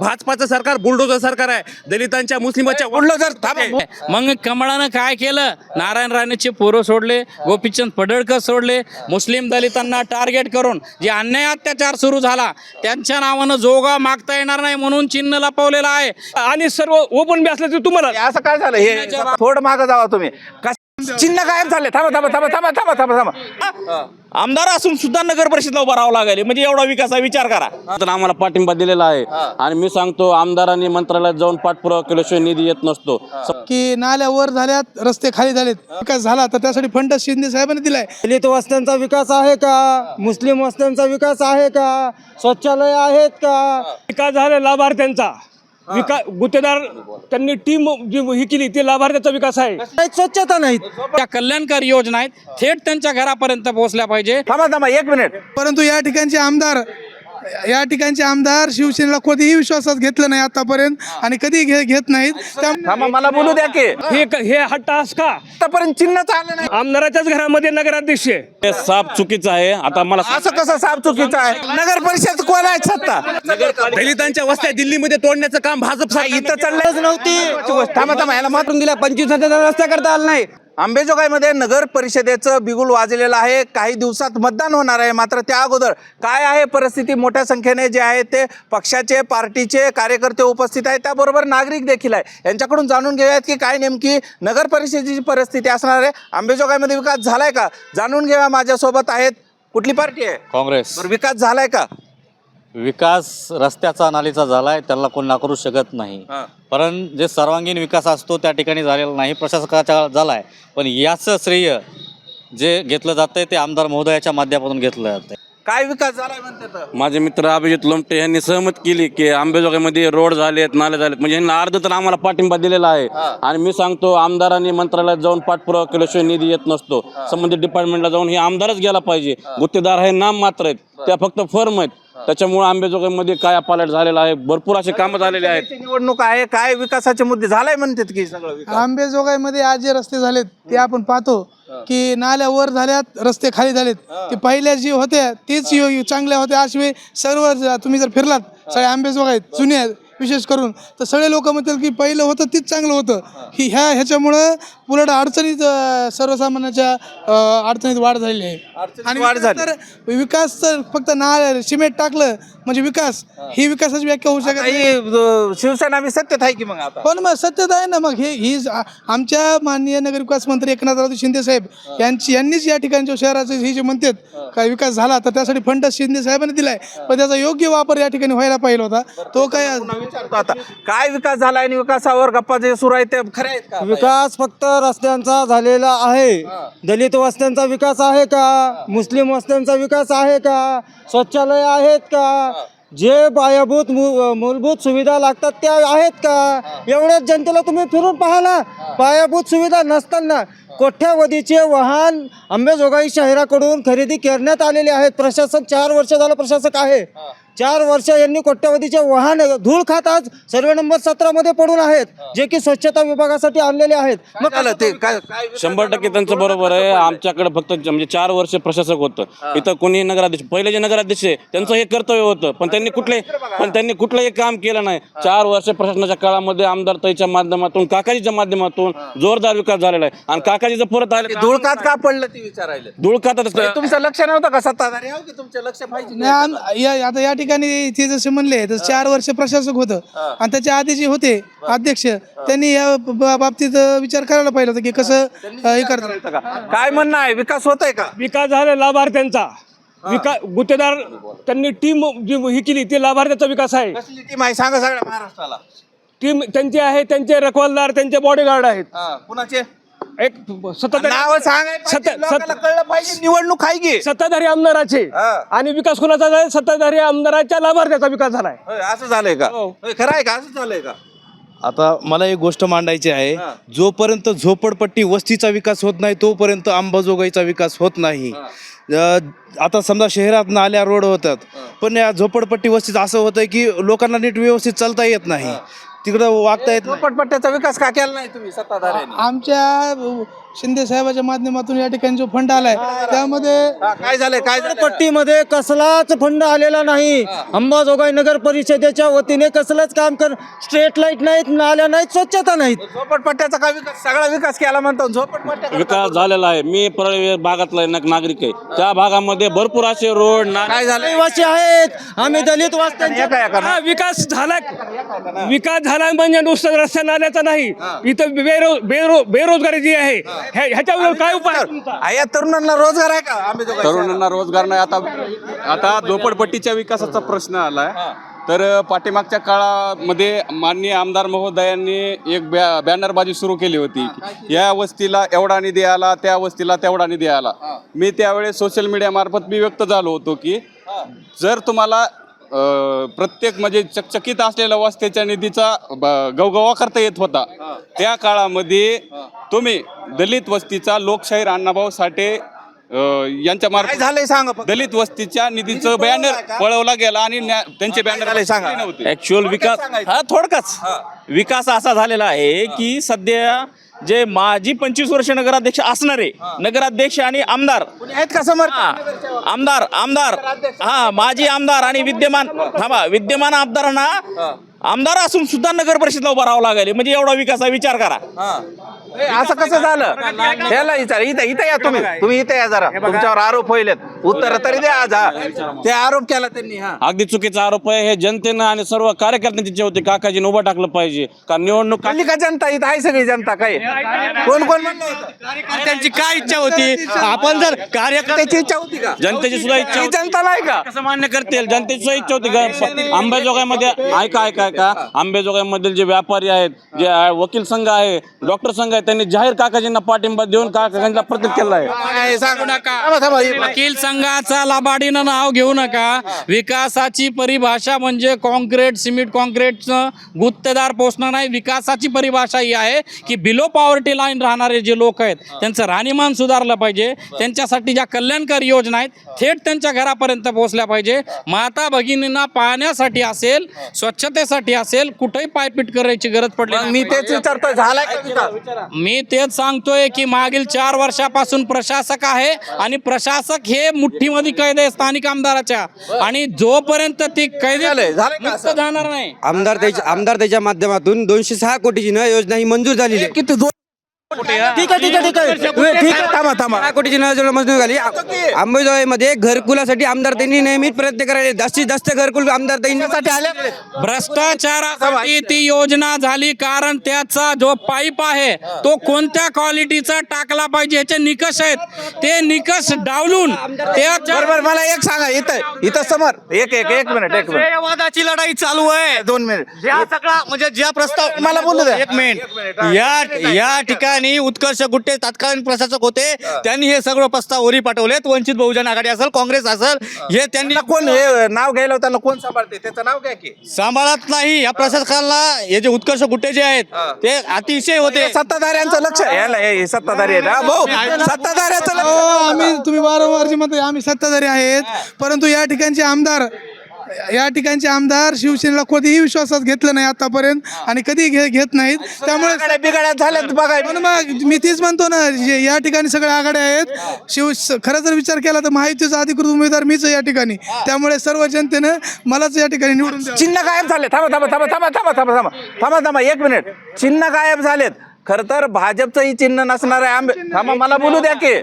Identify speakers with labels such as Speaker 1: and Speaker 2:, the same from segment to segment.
Speaker 1: भाजपाचं सरकार बुलडोजर सरकार आहे. दलितांच्या मुस्लिमाच्या
Speaker 2: बुलडोझर थांबा.
Speaker 3: मग कमळानं काय केलं? नारायण राणेचे पोरं सोडले गोपीचंद पडळकर सोडले. मुस्लिम दलितांना टार्गेट करून जे अन्याय अत्याचार सुरू झाला त्यांच्या नावानं जोगा मागता येणार नाही म्हणून चिन्ह लपवलेलं आहे.
Speaker 1: आणि सर्व ओपन बी असलं तर तुम्हाला
Speaker 2: हे असं काय झालं? हे थोडं मागं जावा तुम्ही. कस- चिन्ह गायब झाले. थांबा थांबा थांबा थांबा थांबा थांबा थांबा.
Speaker 1: आमदार असून सुद्धा नगर परिषदला उभा राहावं लागेल. म्हणजे एवढा विकासा विचार करा.
Speaker 4: तर आम्हाला पाठिंबा दिलेला आहे. आणि मी सांगतो आमदारांनी मंत्रालयात जाऊन पाठपुरावा केल्याशिवाय निधी येत नसतो.
Speaker 5: की नाल्या वर झाल्यात रस्ते खाली झालेत. विकास झाला तर त्यासाठी फंड शिंदे साहेबांनी दिलाय.
Speaker 6: दलित वस्त्यांचा विकास आहे का? मुस्लिम वस्त्यांचा विकास आहे का? शौचालय आहेत का?
Speaker 1: विकास झाला लाभार्थ्यांचा. विकास गुत्तेदार त्यांनी टीम जी ही केली ती लाभार्थ्याचा विकास आहे.
Speaker 6: काहीच स्वच्छता नाहीत.
Speaker 3: त्या कल्याणकारी योजना आहेत. थेट त्यांच्या घरापर्यंत पोहोचल्या पाहिजे.
Speaker 2: थांबा थांबा एक मिनिट
Speaker 5: परंतु या ठिकाणचे आमदार या ठिकाणचे आमदार शिवसेनेला कधीही विश्वासात घेतलं नाही आतापर्यंत आणि कधी घे घेत नाहीत. त्यामुळे
Speaker 2: थांबा मला बोलू द्या की.
Speaker 1: हे हे हा टास्क का?
Speaker 2: आतापर्यंत चिन्हच आलं नाही.
Speaker 1: आमदाराच्याच घरामध्ये नगराध्यक्ष आहे.
Speaker 4: हे साप चुकीचं आहे. आता मला
Speaker 2: असं कसं साफ चुकीचं आहे? नगर परिषद कोण आहे सत्ता?
Speaker 1: दलितांच्या वस्त्या दिल्लीमध्ये तोडण्याचं काम भाजप
Speaker 2: इथं चाललंच नव्हती. थांबा थांबा याला मात्र
Speaker 6: दिल्या पंचवीस हजार रस्ता करता आला नाही.
Speaker 2: आंबेजोगाईमध्ये नगर परिषदेचं बिगुल वाजलेलं आहे. काही दिवसात मतदान होणार आहे. मात्र त्या अगोदर काय आहे परिस्थिती? मोठ्या संख्येने जे आहे ते पक्षाचे पार्टीचे कार्यकर्ते उपस्थित आहेत. त्याबरोबर नागरिक देखील आहे यांच्याकडून जाणून घेऊयात की काय नेमकी नगर परिषदेची परिस्थिती असणार आहे. आंबेजोगाईमध्ये विकास झालाय का? जाणून घेऊया माझ्यासोबत आहेत. कुठली पार्टी आहे?
Speaker 4: काँग्रेस.
Speaker 2: विकास झालाय का?
Speaker 4: विकास रस्त्याचा नालीचा झालाय त्याला कोण नाकारू शकत नाही. पण जे सर्वांगीण विकास असतो त्या ठिकाणी झालेला नाही प्रशासकाचा झालाय. पण याचं श्रेय जे घेतलं जातंय ते आमदार महोदयाच्या माध्यमातून घेतलं जातंय.
Speaker 2: काय विकास झालाय म्हणते तर?
Speaker 4: माझे मित्र अभिजित लोमटे यांनी सहमत केली की आंबेजोगाईमध्ये रोड झालेत नाले झालेत. म्हणजे यांनी अर्ध तर आम्हाला पाठिंबा दिलेला आहे. आणि मी सांगतो आमदारांनी मंत्रालयात जाऊन पाठपुरावा केल्याशिवाय निधी येत नसतो. संबंधित डिपार्टमेंटला जाऊन हे आमदारच गेला पाहिजे. गुत्तेदार हे नाम मात्र आहेत. त्या फक्त फर्म आहेत. त्याच्यामुळे आंबेजोगाईमध्ये काय पालट झालेला आहे? भरपूर असे कामं झालेले आहेत.
Speaker 2: निवडणूक आहे. काय विकासाचे मुद्दे झालाय म्हणतात की सगळं विकास?
Speaker 5: आंबेजोगाईमध्ये आज जे रस्ते झालेत ते आपण पाहतो की नाल्या वर झाल्यात रस्ते खाली झालेत. ते पहिल्या जे होत्या तेच यो- चांगल्या होत्या. अशिवाय सर्व ज- तुम्ही जर फिरलात सगळे आंबेजोगाईत जुन्या विशेष करून. तर सगळे लोक म्हणतात की पहिलं होतं तीच चांगलं होतं. की ह्या ह्याच्यामुळं उलट अडचणीत अं, सर्वसामान्याच्या अं, अडचणीत वाढ झालेली आहे. आणि
Speaker 2: वाढ झाली.
Speaker 5: तर विकास तर फक्त ना सिमेंट टाकलं म्हणजे विकास. ही. विकासाची व्याख्या होऊ शकत नाही.
Speaker 2: काही अं, शिवसेना बी सत्तेत आहे की मग आता?
Speaker 5: पण मग सत्यता आहे ना मग. हे ही ज- आ- आमच्या माननीय नगरविकास मंत्री एकनाथराव शिंदे साहेब यांची यांनीच या ठिकाणच्या शहराचे हे जे म्हणतात काय विकास झाला तर त्यासाठी फंड शिंदे साहेबांनी दिलाय. पण त्याचा योग्य वापर या ठिकाणी व्हायला पाहिजे होता. तो काय
Speaker 2: विचारतो. आता काय विकास झाला आणि विकासावर गप्पा जे सुरू आहेत ते खरे आहेत का?
Speaker 6: विकास फक्त रस्त्यांचा झालेला आहे. दलित वस्त्यांचा विकास आहे का? मुस्लिम वस्त्यांचा विकास आहे का? शौचालय आहेत का? जे पायाभूत मू- मूलभूत सुविधा लागतात त्या आहेत का? एवढ्याच जनतेला तुम्ही फिरून पाहाला. पायाभूत सुविधा नसताना कोठ्यावधीचे वाहन अंबेजोगाई शहराकडून खरेदी करण्यात आलेले आहेत. प्रशासन चार वर्ष झालं प्रशासक आहे. चार वर्ष यांनी कोट्यावधीचे वाहन धूळ खात आज सर्वे नंबर सतरा मध्ये पडून आहेत जे की स्वच्छता विभागासाठी आणलेले आहेत.
Speaker 2: मग झालं? ते काय काय
Speaker 4: शंभर टक्के त्यांचं बरोबर आहे. आमच्याकडे फक्त म्हणजे चार वर्ष प्रशासक होतं. इथं कोणी नगराध्यक्ष पहिले जे नगराध्यक्ष आहे त्यांचं हे कर्तव्य होतं. पण त्यांनी कुठले पण त्यांनी कुठलंही काम केलं नाही. चार वर्ष प्रशासनाच्या काळामध्ये आमदार ताईच्या माध्यमातून काकाजीच्या माध्यमातून जोरदार विकास झालेला आहे. आणि काकाजीचं परत आले
Speaker 2: धुळकात का पडलं ते विचारायला?
Speaker 4: धुळखातच
Speaker 2: तुमचं लक्ष नव्हतं का? सत्ताधारी की तुमचं लक्ष पाहिजे
Speaker 5: नाही, आम- या- आता या ठिकाणी ते जसे म्हणले तर चार वर्ष प्रशासक होतं. आणि त्याच्या आधी जे होते अध्यक्ष त्यांनी या ब- बाबतीत विचार करायला पाहिजे होता की कसं अ, हे करतात.
Speaker 2: का? काय म्हणणं आहे? विकास होत आहे का?
Speaker 1: विकास झाला लाभार्थ्यांचा. विकास गुत्तेदार त्यांनी टीम जी ही केली ती लाभार्थ्याचा विकास आहे.
Speaker 2: कसली टीम आहे? सांगा सगळ्या महाराष्ट्राला.
Speaker 1: टीम त्यांची आहे त्यांचे रखवालदार त्यांचे बॉडीगार्ड आहेत.
Speaker 2: हा, कुणाचे?
Speaker 1: एक सत्ताधारी
Speaker 2: नाव कळलं पाहिजे निवडणूक आहे की?
Speaker 1: सत्ताधारी आमदाराचे
Speaker 2: हा.
Speaker 1: आणि विकास कोणाचा झाला सत्ताधारी आमदाराच्या लाभार्थ्याचा विकास झालाय.
Speaker 2: होय, असं झालंय का?
Speaker 1: हो.
Speaker 2: होय, खरं आहे का? असं झालंय का?
Speaker 7: आता मला एक गोष्ट मांडायची आहे. जोपर्यंत झोपडपट्टी वस्तीचा विकास होत नाही तोपर्यंत अंबाजोगाईचा विकास होत नाही. अ, आता समजा शहरात नाल्या रोड होतात. पण या झोपडपट्टी वस्तीत असं होतं की लोकांना नीट व्यवस्थित चालता येत नाही. तिकडं वागता येत नाही.
Speaker 2: झोपडपट्ट्याचा विकास का केला नाही तुम्ही सत्ताधाऱ्यांनी?
Speaker 5: आमच्या शिंदे साहेबाच्या माध्यमातून या ठिकाणी जो फंड आलाय त्यामध्ये
Speaker 2: काय झालंय काय
Speaker 6: पट्टीमध्ये कसलाच फंड आलेला नाही. अंबाजोगाई नगर परिषदेच्या वतीने कसलंच काम कर स्ट्रीट लाइट नाहीत नाल्या नाहीत स्वच्छता नाहीत.
Speaker 2: झोपडपट्ट्याचा काय विकास सगळा विकास केला म्हणतो झोपडपट्ट्या
Speaker 4: विकास झालेला आहे. मी परळी भागातला एक नागरिक आहे. त्या भागामध्ये भरपूर असे रोड ना
Speaker 2: काय झालंय?
Speaker 6: रहिवासी आहेत. आम्ही दलित वाचतांच्या
Speaker 2: एका
Speaker 1: हा विकास झाला विकास झाला म्हणजे नुसतं रस्त्या नाल्याचा नाही. इथं बेरो बेरो बेरोजगारी जी आहे ह्या- ह्याच्यावर काय उपाय? आहे तुमचा?
Speaker 2: आ, या तरुणांना रोजगार आहे का? आंबेजोगाई
Speaker 8: तरुणांना रोजगार नाही. आता आता झोपडपट्टीच्या विकासाचा प्रश्न आलाय तर पाठीमागच्या काळामध्ये माननीय आमदार महोदयांनी एक बॅ बॅनरबाजी सुरू केली होती. या वस्तीला एवढा निधी आला त्या वस्तीला तेवढा निधी आला. मी त्यावेळेस सोशल मीडियामार्फत मी व्यक्त झालो होतो की जर तुम्हाला प्रत्येक म्हणजे चकचकीत असलेल्या वस्त्याच्या निधीचा ब- गवगवा करता येत होता. त्या काळामध्ये तुम्ही दलित वस्तीचा लोकशाहीर अण्णाभाऊ साठे यांच्या मार्फत
Speaker 2: झालंय सांगा.
Speaker 8: दलित वस्तीच्या निधीचं बॅनर पळवला गेला आणि न्या- त्यांचे बॅनर
Speaker 2: सांगा.
Speaker 8: नव्हते.
Speaker 9: ऍक्च्युअल विकास हा थोडकाच विकास असा झालेला आहे की सध्या जे माजी पंचवीस वर्ष नगराध्यक्ष असणारे नगराध्यक्ष आणि आमदार.
Speaker 2: आहेत का समोर
Speaker 9: आमदार आमदार. हा माजी आमदार आणि विद्यमान थांबा विद्यमान आमदारांना आमदार असून सुद्धा नगर परिषदला उभा राहावं लागेल. म्हणजे एवढा विकासा विचार करा.
Speaker 2: असं कसं झालं? त्याला विचार. इथं इथं या तुम्ही. तुम्ही इथे या जरा. तुमच्यावर आरोप होईल. उत्तर तरी द्या आज हा. ते आरोप केला त्यांनी हा.
Speaker 4: अगदी चुकीचा आरोप आहे. हे जनतेनं आणि सर्व कार्यकर्त्यांनी होते काकाजीने उभं टाकलं पाहिजे. कारण निवडणूक
Speaker 2: खाल्ली का जनता इथं? आहे सगळी जनता काय? कोण कोण म्हणलं होतं?
Speaker 6: त्यांची काय इच्छा होती? आपण जर कार्यकर्ते
Speaker 2: त्याची इच्छा होती का?
Speaker 4: जनतेची सुद्धा इच्छा
Speaker 2: ही
Speaker 4: होती.
Speaker 2: जनता नाही का?
Speaker 4: कसं मान्य करतील? जनतेची सुद्धा इच्छा होती का? आंबेजोगाईमध्ये ऐका ऐका ऐका. आंबेजोगाईमधील जे व्यापारी आहेत जे अ, वकील संघ आहे डॉक्टर संघ आहे त्यांनी जाहीर काकाजींना पाठिंबा देऊन काकाजींना प्रतीक केला आहे.
Speaker 2: काय सांगू
Speaker 3: नका.
Speaker 2: हे-
Speaker 3: वकील संघाचा लाभाडीनं नाव घेऊ नका. विकासाची परिभाषा म्हणजे कॉन्क्रीट सिमेंट कॉन्क्रीटचं गुत्तेदार पोचणं नाही. विकासाची परिभाषा ही आहे की बिलो पॉवर्टी लाईन राहणारे जे लोक आहेत त्यांचं राहणीमान सुधारलं पाहिजे. त्यांच्यासाठी ज्या कल्याणकारी योजना आहेत थेट त्यांच्या घरापर्यंत पोहोचल्या पाहिजे. माता भगिनींना पाहण्यासाठी असेल स्वच्छतेसाठी असेल कुठेही पायपीट करायची गरज पडली नाही.
Speaker 2: मी तेच विचारतोय. झालाय का विकास?
Speaker 3: मी तेच सांगतोय की मागील चार वर्षापासून प्रशासक आहे आणि प्रशासक हे मुठ्ठीमध्ये कैद आहे स्थानिक आमदाराच्या. आणि जोपर्यंत ती कैद मुक्त जाणार नाही.
Speaker 6: आमदार त्याच्या आमदार त्याच्या माध्यमातून दोनशे सहा कोटीची न योजना ही मंजूर झालेली आहे.
Speaker 2: किती
Speaker 6: ठीक आहे ठीक आहे ठीक आहे. ठीक आहे
Speaker 2: थांबा थांबा.
Speaker 6: सहा कोटीची न योजना मंजूर झाली अंबेजोगाईमध्ये घरकुलासाठी आमदार त्यांनी नेहमीच प्रयत्न करायचे जास्तीत जास्त घरकुल आमदार त्यांच्यासाठी आले?
Speaker 3: भ्रष्टाचारासाठी ती योजना झाली कारण त्याचा जो पाईप आहे तो कोणत्या क्वालिटीचा टाकला पाहिजे? ह्याचे निकष आहेत. ते निकष डावलून त्याच्या
Speaker 2: बरोबर मला एक सांगा. इथं इथं समोर. एक एक एक मिनिट एक मिनिट.
Speaker 6: वादाची लढाई चालू आहे.
Speaker 2: दोन मिनिट.
Speaker 6: सगळा म्हणजे ज्या प्रस्ताव
Speaker 2: मला बोलू द्या.
Speaker 6: एक मिनिट. या या ठिकाणी उत्कर्ष गुट्टे तत्कालीन प्रशासक होते. त्यांनी हे सगळं प्रस्ताव ओरी पाठवलेत. वंचित बहुजन आघाडी असेल काँग्रेस असेल हे. त्यांनी
Speaker 2: कोण हे नाव घ्यायला होतं कोण सांभाळते? त्याचं नाव काय की.
Speaker 6: सांभाळत नाही. या प्रशासकाला हे जे उत्कर्ष गुट्टे जे आहेत ते अतिशय होते.
Speaker 2: सत्ताधाऱ्यांचं लक्ष याला हे सत्ताधारी आहेत. हा भाऊ सत्ताधाऱ्यांचं
Speaker 5: हो
Speaker 2: लक्ष
Speaker 5: आम्ही तुम्ही वारंवार जे म्हणताय आम्ही सत्ताधारी आहेत. परंतु या ठिकाणचे आमदार या ठिकाणचे आमदार शिवसेनेला कधीही विश्वासात घेतलं नाही आतापर्यंत आणि कधी घे घेत नाहीत. त्यामुळे
Speaker 2: बिघाड्या झाल्यात बघाय
Speaker 5: पण मग मी तीच म्हणतो ना जे या ठिकाणी सगळ्या आघाड्या आहेत शिव खरं जर विचार केला तर महायुतीचा अधिकृत उमेदवार मीच या ठिकाणी. त्यामुळे सर्व जनतेनं मलाच या ठिकाणी निवडून.
Speaker 2: चिन्ह गायब झाले. थांबा थांबा थांबा थांबा थांबा थांबा थांबा. थांबा थांबा. एक मिनिट. चिन्ह गायब झालेत. खर तर भाजपचंही चिन्ह नसणार आहे. आंबे थांबा मला बोलू द्या की.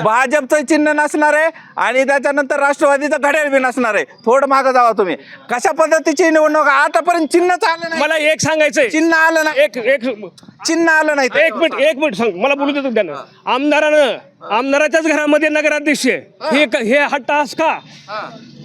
Speaker 2: भाजपचं चिन्ह नसणार आहे आणि त्याच्यानंतर राष्ट्रवादीचं घड्याळ बी नसणार आहे. थोडं मागं जावा तुम्ही. कशा पद्धतीची निवडणूक आतापर्यंत चिन्हच आलं नाही.
Speaker 1: मला एक सांगायचंय.
Speaker 2: चिन्ह आलं नाही.
Speaker 1: एक एक
Speaker 2: चिन्ह आलं नाही.
Speaker 1: एक मिनिट एक मिनिट सांग. मला बोलू देतो त्यानं आमदारानं आमदाराच्याच घरामध्ये नगराध्यक्ष. हे क- हे हा टास्क का?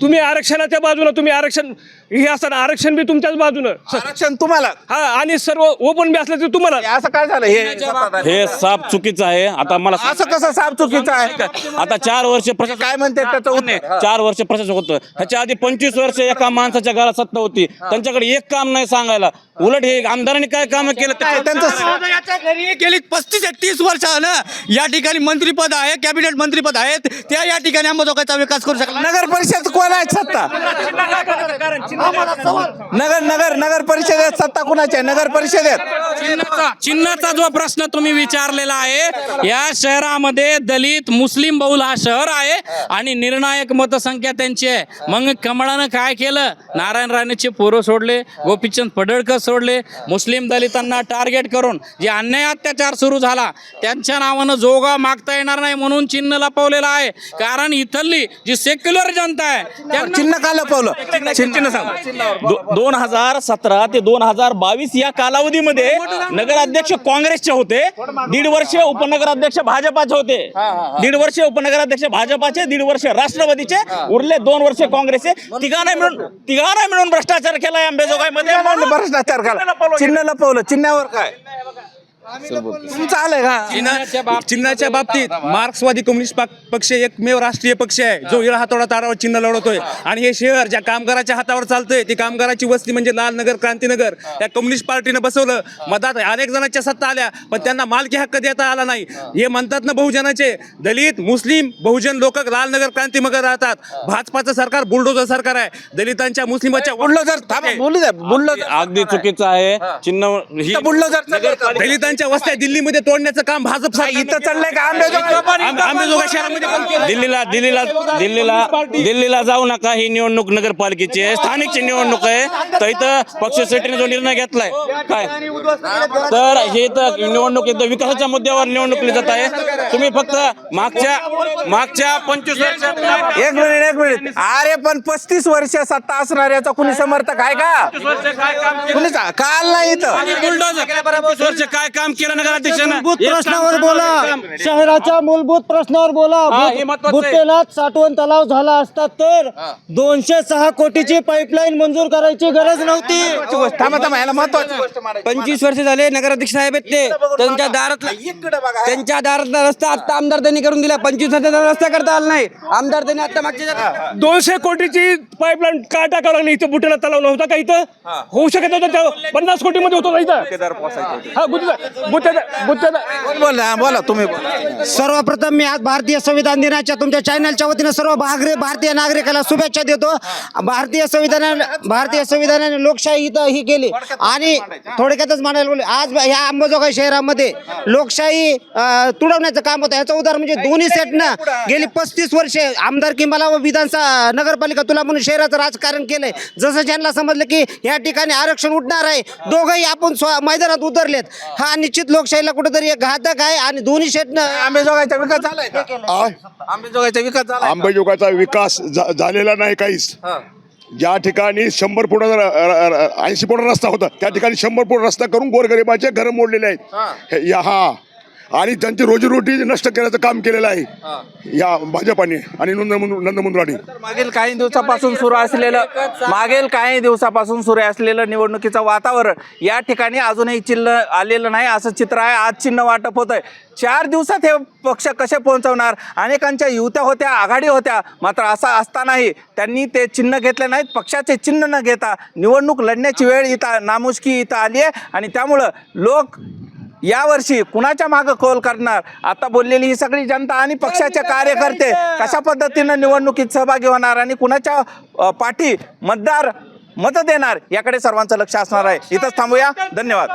Speaker 1: तुम्ही आरक्षणाच्या बाजूनं तुम्ही आरक्षण हे असताना आरक्षण बी तुमच्याच बाजूनं.
Speaker 2: आरक्षण तुम्हाला?
Speaker 1: हा आणि सर्व ओपन बी असलं तर तुम्हाला.
Speaker 2: असं काय झालं? हे सत्ताधारी.
Speaker 4: हे साप चुकीचं आहे. आता मला
Speaker 2: असं कसं साफ चुकीचं आहे?
Speaker 4: आता चार वर्ष प्रशासक
Speaker 2: काय म्हणते त्याचं उत्तर?
Speaker 4: चार वर्ष प्रशासक होतं. ह्याच्या आधी पंचवीस वर्ष एका माणसाच्या घरात सत्ता होती. त्यांच्याकडे एक काम नाही सांगायला. उलट हे आमदारांनी काय काम केलं
Speaker 2: काय
Speaker 4: ते
Speaker 2: त्यांचं
Speaker 6: घरी गेली पस्तीस ते तीस वर्ष ना या ठिकाणी मंत्रीपद आहे कॅबिनेट मंत्रीपद आहेत. त्या या ठिकाणी अंबाजोगाईचा विकास करू शकला
Speaker 2: नगर परिषद कोण आहे सत्ता? नगर नगर नगर परिषदेत सत्ता कुणाची आहे? नगर परिषदेत.
Speaker 3: चिन्हाचा चिन्हाचा जो प्रश्न तुम्ही विचारलेला आहे या शहरामध्ये दलित मुस्लिम बहुल हा शहर आहे आणि निर्णायक मतसंख्या त्यांची आहे. मग कमळानं काय केलं? नारायण राणेचे पोरं सोडले गोपीचंद पडळकर सोडले मुस्लिम दलितांना टार्गेट करून जे अन्याय अत्याचार सुरू झाला त्यांच्या नावानं जोगा मागता येणार नाही म्हणून चिन्ह लपवलेलं आहे. कारण इथली जी सेक्युलर जनता आहे त्यांना
Speaker 2: चिन्ह का लपवलं? चिन्ह सांग.
Speaker 9: दो- दोन हजार सतरा ते दोन हजार बावीस या कालावधीमध्ये नगराध्यक्ष काँग्रेसचे होते. दीड वर्ष उपनगराध्यक्ष भाजपाचे होते. दीड वर्ष उपनगराध्यक्ष भाजपाचे दीड वर्ष राष्ट्रवादीचे उरले दोन वर्ष काँग्रेसचे. तिघांना मिळून तिघांना मिळून भ्रष्टाचार केलाय अंबेजोगाईमध्ये म्हणून
Speaker 2: भ्रष्टाचार करा चिन्ह लपवलं. चिन्हावर काय? तुमचं आलंय का?
Speaker 3: चिन्हाच्या बाब-
Speaker 10: चिन्हाच्या बाबतीत मार्क्सवादी कम्युनिस्ट पक- पक्ष एकमेव राष्ट्रीय पक्ष आहे. जो इळा हातोडा तारावर चिन्ह लढवतोय. आणि हे शहर ज्या कामगाराच्या हातावर चालतंय ती कामगाराची वस्ती म्हणजे लाल नगर क्रांतीनगर. त्या कम्युनिस्ट पार्टीनं बसवलं. मधात अनेक जणांच्या सत्ता आल्या पण त्यांना मालकी हक्क देता आला नाही. हे. म्हणतात ना बहुजनाचे दलित मुस्लिम बहुजन लोक लाल नगर क्रांतीनगर राहतात. भाजपाचं सरकार बुलडोजर सरकार आहे. दलितांच्या मुस्लिमाच्या
Speaker 2: बुलडोजर
Speaker 4: अगदी चुकीचं आहे. चिन्ह ही
Speaker 2: बुलडोजर
Speaker 10: दलितांच्या वस्त्या दिल्लीमध्ये तोडण्याचं काम भाजप
Speaker 2: इथं चाललंय का? आंबेजोगाई
Speaker 10: शहरामध्ये पण केलं.
Speaker 4: दिल्लीला दिल्लीला दिल्लीला दिल्लीला जाऊ नका ही निवडणूक नगरपालिकेची आहे. स्थानिकची निवडणूक आहे. तर इथं पक्षश्रेष्ठीने जो निर्णय घेतलाय काय? तर हे तर निवडणूक इथं विकासाच्या मुद्द्यावर निवडणूक जात आहे. तुम्ही फक्त मागच्या मागच्या पंचवीस वर्षात
Speaker 2: एक मिनिट एक मिनिट. अरे पण पस्तीस वर्ष सत्ता असणाऱ्याचा कुणी समर्थक आहे का? कुणी काल? नाही इथं.
Speaker 4: बुलडोजर वर्ष काय काम केलं नगराध्यक्षानं
Speaker 6: मूलभूत
Speaker 4: एक काम
Speaker 6: प्रश्नावर
Speaker 4: काम-
Speaker 6: बोला
Speaker 4: काम-
Speaker 6: शहराच्या मूलभूत प्रश्नावर बोला
Speaker 4: हा, हे महत्वाचं आहे.
Speaker 6: साठवण तलाव झाला असता तर दोनशे सहा कोटीची पाईपलाईन मंजूर करायची गरज नव्हती
Speaker 2: थांबा थांबा याला महत्वाची गोष्ट मांडायची.
Speaker 11: पंचवीस वर्ष झाले नगराध्यक्ष साहेब आहेत ते त्यांच्या दारातला
Speaker 2: बघा
Speaker 11: त्यांच्या दारातला रस्ता आता आमदार त्यांनी करून दिला पंचवीस वर्षाचा रस्ता करता आला नाही आमदार त्यांनी आता मागच्या
Speaker 1: दोनशे कोटीची पाईपलाईन का टाकावं लागली इथं बुटेला तलाव नव्हता का इथं होऊ शकत नव्हतं त्या पन्नास कोटी मध्ये होतो ना इथं हा बुद्ध
Speaker 2: हा, बोला तुम्ही
Speaker 6: सर्वप्रथम मी आज भारतीय संविधान दिनाच्या तुमच्या चॅनलच्या वतीनं सर्व भागरे भारतीय नागरिकाला शुभेच्छा देतो. भारतीय संविधानाने भारतीय संविधानाने लोकशाही इथं ही केली. आणि थोडक्यातच म्हणायला बोलले आज ह्या अंबाजोगाई शहरामध्ये लोकशाही तुडवण्याचं काम होतं. याचं उदाहरण म्हणजे दोन्ही सेटनं गेली पस्तीस वर्षे आमदारकी मला व विधानसभा नगरपालिका तुला म्हणून शहराचं राजकारण केलंय. जसं ज्यांना समजलं की या ठिकाणी आरक्षण उठणार आहे दोघंही आपण स्व मैदानात उतरलेत. हा निश्चित लोकशाहीला कुठेतरी एक घातक आहे आणि दोन्ही सेटनं
Speaker 2: आंबेजोगाईचा विकास झालाय का? आंबेजोगाईचा विकास झालाय
Speaker 12: आंबेजोगाईचा विकास झा- झालेला नाही काहीच. ज्या ठिकाणी शंभर फुटाचा ऐंशी फुटा रस्ता होता त्या ठिकाणी शंभर फूट रस्ता करून गोरगरिबाचे घरं मोडलेले आहेत. हे- या हा. आणि त्यांची रोजीरोटी नष्ट करण्याचं काम केलेलं आहे. या भाजपाने आणि नंद नंदमुंद्राने
Speaker 2: मागील काही दिवसापासून सुरू असलेलं मागील काही दिवसापासून सुरू असलेलं निवडणुकीचं वातावरण या ठिकाणी अजूनही चिन्ह आलेलं नाही असं चित्र आहे. आज चिन्ह वाटप होत आहे चार दिवसात हे पक्ष कसे पोहोचवणार? अनेकांच्या युत्या होत्या आघाडी होत्या मात्र असं असतानाही त्यांनी ते चिन्ह घेतले नाहीत. पक्षाचे चिन्ह न घेता निवडणूक लढण्याची वेळ इथं नामुष्की इथं आली आहे. आणि त्यामुळं लोक यावर्षी कुणाच्या मागं कौल करणार? आता बोललेली ही सगळी जनता आणि पक्षाचे कार्यकर्ते कशा पद्धतीनं निवडणुकीत सहभागी होणार आणि कुणाच्या पाठी मतदार मत देणार याकडे सर्वांचं लक्ष असणार आहे. इथंच थांबूया. धन्यवाद.